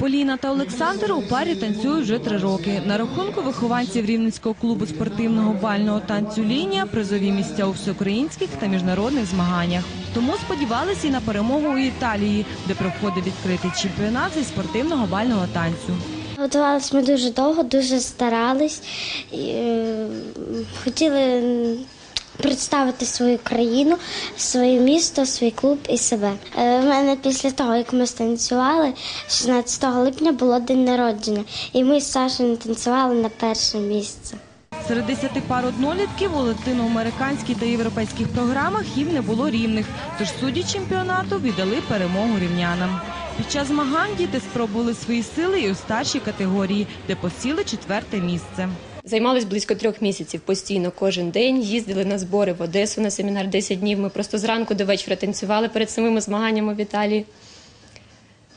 Поліна та Олександр у парі танцюють вже три роки. На рахунку вихованців Рівненського клубу спортивного бального танцю «Лінія» призові місця у всеукраїнських та міжнародних змаганнях. Тому сподівалися і на перемогу у Італії, де проходить відкритий чемпіонат зі спортивного бального танцю. Готувалися ми дуже довго, дуже старались. Е, хотіли представити свою країну, своє місто, свій клуб і себе. Е, У мене після того, як ми станцювали, 16 липня було день народження, і ми з Сашею танцювали на перше місце. Серед десяти пар однолітків у латиноамериканській та європейських програмах їм не було рівних, тож судді чемпіонату віддали перемогу рівнянам. Під час змагань діти спробували свої сили і у старшій категорії, де посіли четверте місце. Займались близько трьох місяців постійно кожен день. Їздили на збори в Одесу на семінар 10 днів. Ми просто зранку до вечора танцювали перед самими змаганнями в Італії.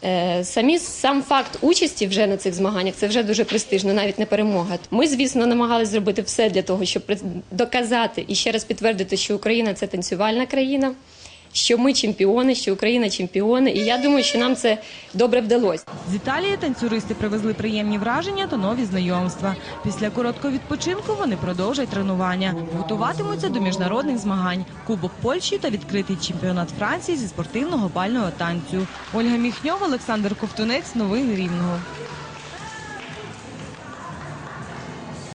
Е, Самі сам факт участі вже на цих змаганнях це вже дуже престижно, навіть не перемога. Ми, звісно, намагалися зробити все для того, щоб доказати і ще раз підтвердити, що Україна це танцювальна країна, що ми чемпіони, що Україна чемпіони. І я думаю, що нам це добре вдалося. З Італії танцюристи привезли приємні враження та нові знайомства. Після короткого відпочинку вони продовжать тренування, готуватимуться до міжнародних змагань, Кубок Польщі та відкритий чемпіонат Франції зі спортивного бального танцю. Ольга Міхньова, Олександр Ковтунець, новини Рівного.